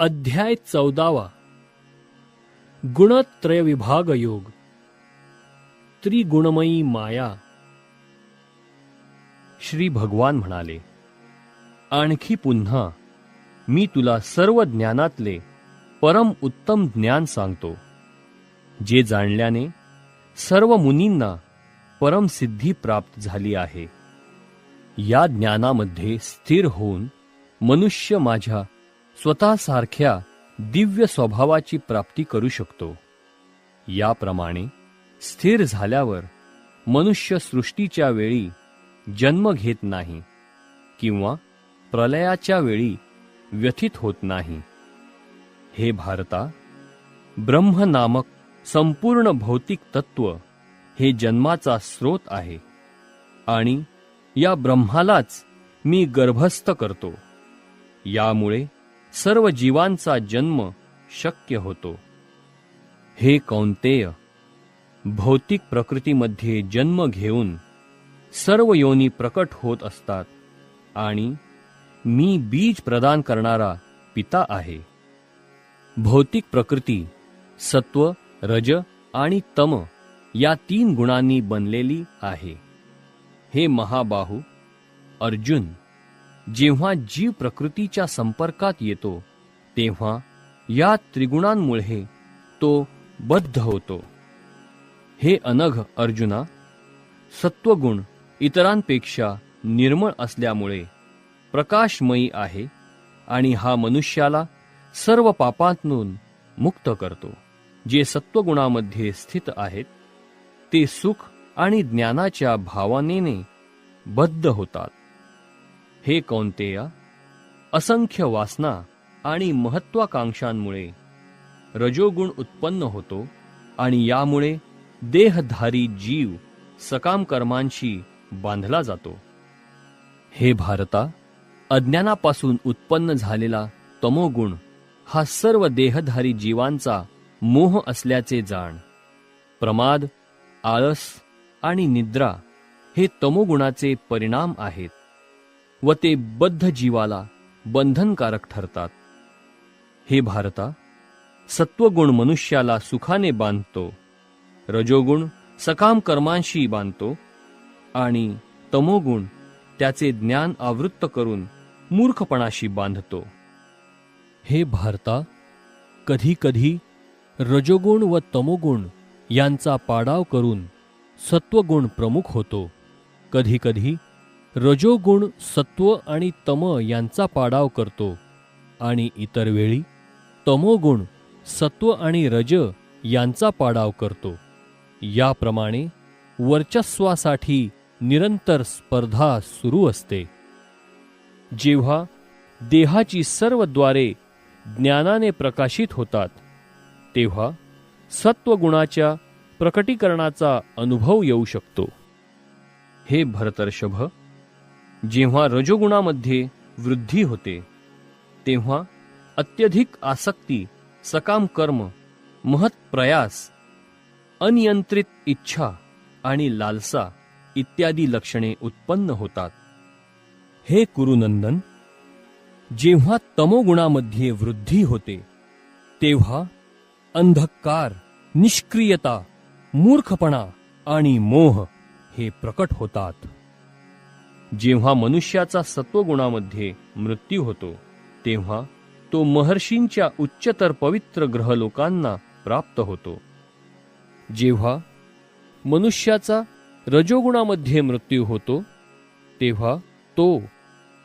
अध्याय चौदावा. गुणत्रय विभाग योग त्रिगुणमयी माया. श्री भगवान म्हणाले आणखी पुन्हा मी तुला सर्व ज्ञानातले परम उत्तम ज्ञान सांगतो जे जाणल्याने सर्व मुनींना परम सिद्धी प्राप्त झाली आहे. या ज्ञानामध्ये स्थिर होऊन मनुष्य माझ्या स्वतःसारख्या दिव्य स्वभावाची प्राप्ती करू शकतो. याप्रमाणे स्थिर झाल्यावर मनुष्य सृष्टीच्या वेळी जन्म घेत नाही किंवा प्रलयाच्या वेळी व्यथित होत नाही. हे भारता ब्रह्म नामक संपूर्ण भौतिक तत्व हे जन्माचा स्रोत आहे आणि या ब्रह्मालाच मी गर्भस्थ करतो. यामुळे सर्व जीवांचा जन्म शक्य होतो. हे कौंतेय भौतिक प्रकृतीमध्ये जन्म घेऊन सर्व योनी प्रकट होत असतात आणि मी बीज प्रदान करणारा पिता आहे. भौतिक प्रकृती सत्व रज आणि तम या तीन गुणांनी बनलेली आहे. हे महाबाहू अर्जुन जेव्हा जीव प्रकृतीच्या संपर्कात येतो तेव्हा या त्रिगुणांमुळे तो बद्ध होतो. हे अनघ अर्जुना सत्वगुण इतरांपेक्षा निर्मळ असल्यामुळे प्रकाशमयी आहे आणि हा मनुष्याला सर्व पापांतून मुक्त करतो. जे सत्वगुणामध्ये स्थित आहेत ते सुख आणि ज्ञानाच्या भावनेने बद्ध होतात. हे कौंतेय असंख्य वासना आणि महत्वाकांक्षांमुळे रजोगुण उत्पन्न होतो आणि यामुळे देहधारी जीव सकाम कर्मांशी बांधला जातो. हे भारता अज्ञानापासून उत्पन्न झालेला तमोगुण हा सर्व देहधारी जीवांचा मोह असल्याचे जाण. प्रमाद आळस आणि निद्रा हे तमोगुणाचे परिणाम आहेत. व ते बद्ध जीवाला बंधनकारक ठरतात. हे भारता सत्वगुण मनुष्याला सुखाने बांधतो रजोगुण सकाम कर्मांशी बांधतो आणि तमोगुण त्याचे ज्ञान आवृत्त करून मूर्खपणाशी बांधतो. हे भारता कधी कधी रजोगुण व तमोगुण यांचा पाडाव करून सत्वगुण प्रमुख होतो. कधी कधी रजोगुण सत्व आणि तम यांचा पाडाव करतो. आणि इतर वेळी तमोगुण सत्व आणि रज यांचा पाडाव करतो. याप्रमाणे वर्चस्वासाठी निरंतर स्पर्धा सुरू असते. जेव्हा देहाची सर्वद्वारे ज्ञानाने प्रकाशित होतात तेव्हा सत्वगुणाच्या प्रकटीकरणाचा अनुभव येऊ शकतो. हे भरतर्षभ जेव्हा रजोगुणामध्ये वृद्धी होते तेव्हा अत्यधिक आसक्ती सकाम कर्म महत प्रयास अनियंत्रित इच्छा आणि लालसा इत्यादी लक्षणे उत्पन्न होतात. हे कुरुनंदन जेव्हा तमोगुणामध्ये वृद्धी होते तेव्हा अंधकार निष्क्रियता मूर्खपणा आणि मोह हे प्रकट होतात. जेव्हा मनुष्याचा सत्वगुणामध्ये मृत्यू होतो तेव्हा तो महर्षींच्या उच्चतर पवित्र ग्रहलोकांना प्राप्त होतो. जेव्हा मनुष्याचा रजोगुणामध्ये मृत्यू होतो तेव्हा तो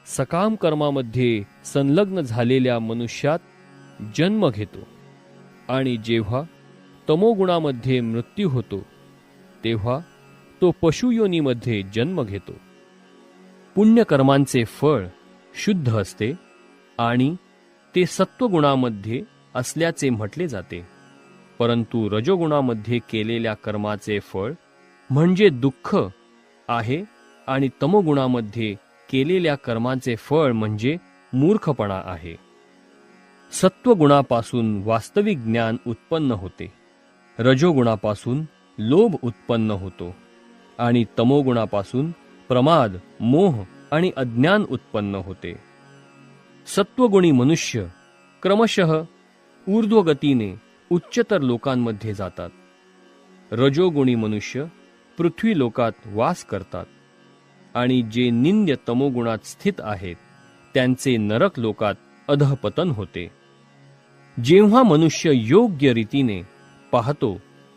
सकाम कर्मामध्ये संलग्न झालेल्या मनुष्यात जन्म घेतो आणि जेव्हा तमोगुणामध्ये मृत्यू होतो तेव्हा तो पशुयोनीमध्ये जन्म घेतो. पुण्यकर्मांचे फळ शुद्ध असते आणि ते सत्वगुणामध्ये असल्याचे म्हटले जाते. परंतु रजोगुणामध्ये केलेल्या कर्माचे फळ म्हणजे दुःख आहे आणि तमोगुणामध्ये केलेल्या कर्माचे फळ म्हणजे मूर्खपणा आहे. सत्वगुणापासून वास्तविक ज्ञान उत्पन्न होते. रजोगुणापासून लोभ उत्पन्न होतो आणि तमोगुणापासून प्रमाद मोह आणि अज्ञान उत्पन्न होते. सत्वगुणी मनुष्य क्रमशः ऊर्ध्वगतीने उच्चतर लोकांमध्ये जातात. रजोगुणी मनुष्य पृथ्वी लोकात वास करतात आणि जे निंद्य तमोगुणात स्थित आहेत त्यांचे नरक लोकात अधःपतन होते. जेव्हा मनुष्य योग्य रीतीने पाहतो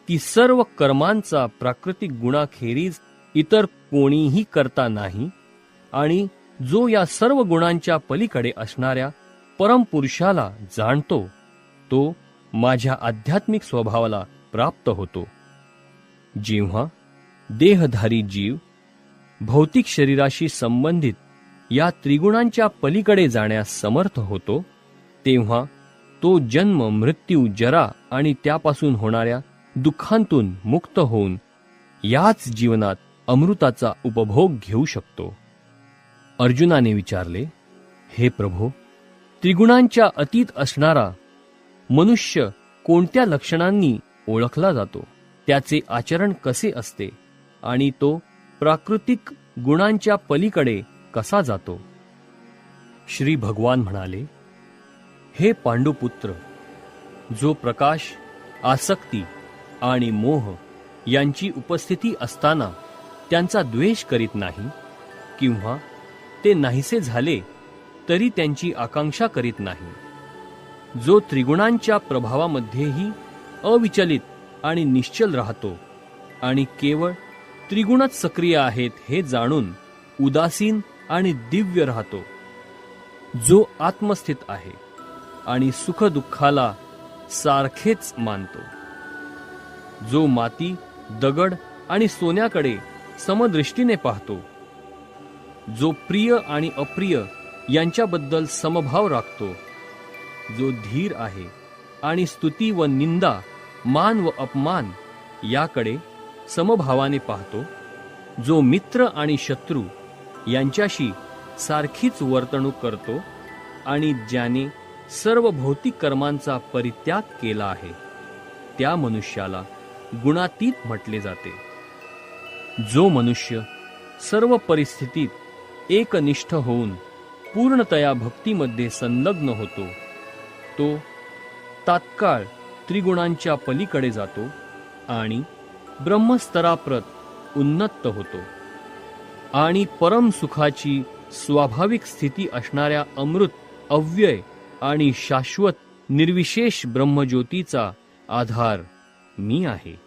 की सर्व कर्मांचा प्राकृतिक गुणाखेरीज इतर कोणीही करता नाही आणि जो या सर्व गुणांच्या पलीकडे असणाऱ्या परमपुरुषाला जाणतो तो माझ्या आध्यात्मिक स्वभावाला प्राप्त होतो. जेव्हा देहधारी जीव भौतिक शरीराशी संबंधित या त्रिगुणांच्या पलीकडे जाण्यास समर्थ होतो तेव्हा तो जन्म मृत्यू जरा आणि त्यापासून होणाऱ्या दुःखांतून मुक्त होऊन याच जीवनात अमृताचा उपभोग घेऊ शकतो. अर्जुनाने विचारले हे प्रभो त्रिगुणांच्या अतीत असणारा मनुष्य कोणत्या लक्षणांनी ओळखला जातो? त्याचे आचरण कसे असते आणि तो प्राकृतिक गुणांच्या पलीकडे कसा जातो? श्री भगवान म्हणाले हे पांडुपुत्र जो प्रकाश आसक्ती आणि मोह यांची उपस्थिती असताना त्यांचा द्वेष करीत नाही किंवा ते नाहीसे झाले तरी त्यांची आकांक्षा करीत नाही. जो त्रिगुणांच्या प्रभावामध्येही अविचलित आणि निश्चल राहतो आणि केवळ त्रिगुणच सक्रिय आहेत हे जाणून उदासीन आणि दिव्य राहतो. जो आत्मस्थित आहे आणि सुखदुःखाला सारखेच मानतो. जो माती दगड आणि सोन्याकडे समदृष्टीने पाहतो. जो प्रिय आणि अप्रिय यांच्याबद्दल समभाव राखतो. जो धीर आहे आणि स्तुती व निंदा मान व अपमान याकडे समभावाने पाहतो. जो मित्र आणि शत्रू यांच्याशी सारखीच वर्तणूक करतो आणि ज्याने सर्व भौतिक कर्मांचा परित्याग केला आहे त्या मनुष्याला गुणातीत म्हटले जाते. जो मनुष्य सर्व परिस्थितीत एकनिष्ठ होऊन पूर्णतया भक्तीमध्ये संलग्न होतो तो तात्काळ त्रिगुणांच्या पलीकडे जातो आणि ब्रह्मस्तराप्रत उन्नत होतो आणि परम सुखाची स्वाभाविक स्थिती असणाऱ्या अमृत अव्यय आणि शाश्वत निर्विशेष ब्रह्मज्योतीचा आधार मी आहे.